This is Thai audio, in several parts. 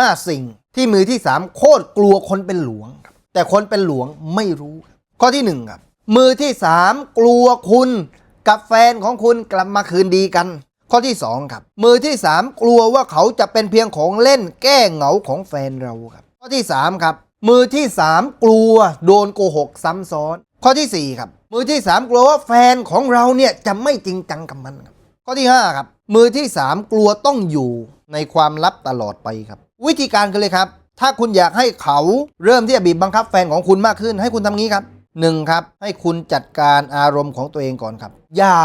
5 สิ่งที่มือที่ 3 โคตรกลัวคนเป็นหลวงครับแต่คนเป็นหลวงไม่รู้ครับข้อที่ 1 ครับ มือที่ 3 กลัวคุณกับแฟนของคุณกลับมาคืนดีกัน ข้อที่ 2 ครับ มือที่ 3 กลัวว่าเขาจะเป็นเพียงของเล่นแก้เหงาของแฟนเราครับ ข้อที่ 3 ครับ มือที่ 3 กลัวโดนโกหกซ้ำซ้อน ข้อทีสี่4 ครับ มือที่ 3 กลัวว่าแฟนของเราเนี่ยจะไม่จริงจังกับมันครับ ข้อที่ 5 ครับ มือที่ 3 กลัวต้องอยู่ในความลับตลอดไปครับ วิธีการกันเลยครับ ถ้าคุณอยากให้เขาเริ่มที่จะบีบบังคับแฟนของคุณมากขึ้น ให้คุณทำงี้ครับหนึ่งครับ ให้คุณจัดการอารมณ์ของตัวเองก่อนครับ อย่า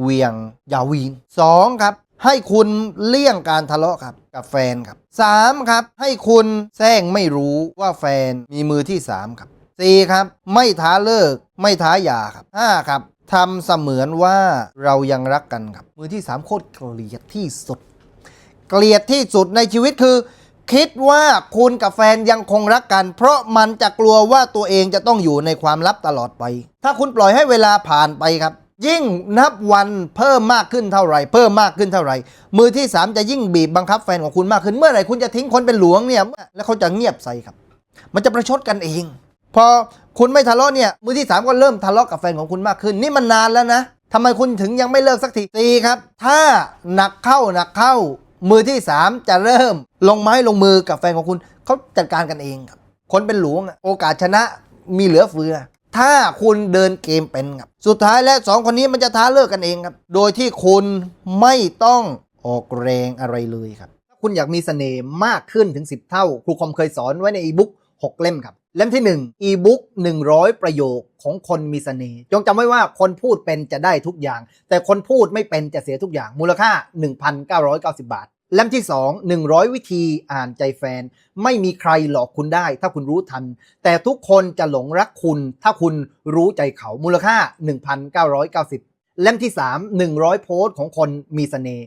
เวียง อย่าวีนสองครับ ให้คุณเลี่ยงการทะเลาะครับกับแฟนครับสามครับ ให้คุณแซงไม่รู้ว่าแฟนมีมือที่สามครับสี่ครับ ไม่ท้าเลิก ไม่ท้าหย่าครับห้าครับ ทำเสมือนว่าเรายังรักกันครับ มือที่สามโคตรเกลียดที่สุด เกลียดที่สุดในชีวิตคือ คิดว่าคุณกับแฟนยังคงรักกัน เพราะมันจะกลัวว่าตัวเองจะต้องอยู่ในความลับตลอดไป ถ้าคุณปล่อยให้เวลาผ่านไปครับ ยิ่งนับวันเพิ่มมากขึ้นเท่าไหร่ เพิ่มมากขึ้นเท่าไหร่ มือที่3จะยิ่งบีบบังคับแฟนของคุณมากขึ้นเมื่อไหร่คุณจะทิ้งคนเป็นหลวงเนี่ยแล้วเขาจะเงียบใส่ครับ มันจะประชดกันเอง พอคุณไม่ทะเลาะเนี่ยมือที่ 3 ก็เริ่มทะเลาะกับแฟนของคุณมากขึ้น นี่มันนานแล้วนะทำไมคุณถึงยังไม่เลิกสักทีตีครับ ถ้าหนักเข้าหนักเข้า มือที่ 3 จะเริ่มลงไม้ลงมือกับแฟนของคุณเขาจัดการกันเองครับคนเป็นหลวงอะโอกาสชนะมีเหลือเฟือ ถ้าคุณเดินเกมเป็นครับสุดท้ายแล้วสองคนนี้มันจะท้าเลิกกันเองครับ โดยที่คุณไม่ต้องออกแรงอะไรเลยครับ ถ้าคุณอยากมีเสน่ห์มากขึ้นถึง 10 เท่า ครูคอมเคยสอนไว้ในอีบุ๊ก6เล่มครับ เล่มที่1อีบุ๊ก100 ประโยคของคนมีเสน่ห์จงจำไว้ว่าคนพูดเป็นจะได้ทุกอย่าง แต่คนพูดไม่เป็นจะเสียทุกอย่าง มูลค่า 1,990 บาท เล่มที่ 2 100 วิธีอ่านใจแฟน ไม่มีใครหลอกคุณได้ ถ้าคุณรู้ทัน แต่ทุกคนจะหลงรักคุณ ถ้าคุณรู้ใจเขามูลค่า 1,990 เล่มที่ 3 100 โพสต์ของคนมีเสน่ห์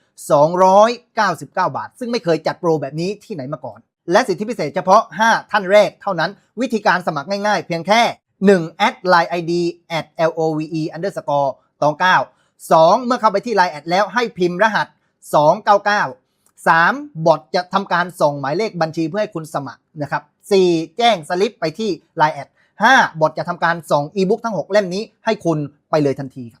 299 บาท ซึ่งไม่เคยจัดโปรแบบนี้ที่ไหนมาก่อน และสิทธิพิเศษเฉพาะ 5 ท่านแรกเท่านั้น วิธีการสมัครง่ายๆ เพียงแค่1 add line id at love underscore ตอง9 2 เมื่อเข้าไปที่ Line แอดแล้วให้พิมพ์รหัส 299 3 บอทจะทำการส่งหมายเลขบัญชีเพื่อให้คุณสมัครนะครับ4แจ้งสลิปไปที่ Line แอด5บอทจะทำการส่งอีบุ๊กทั้ง 6 เล่มนี้ให้คุณไปเลยทันทีครับ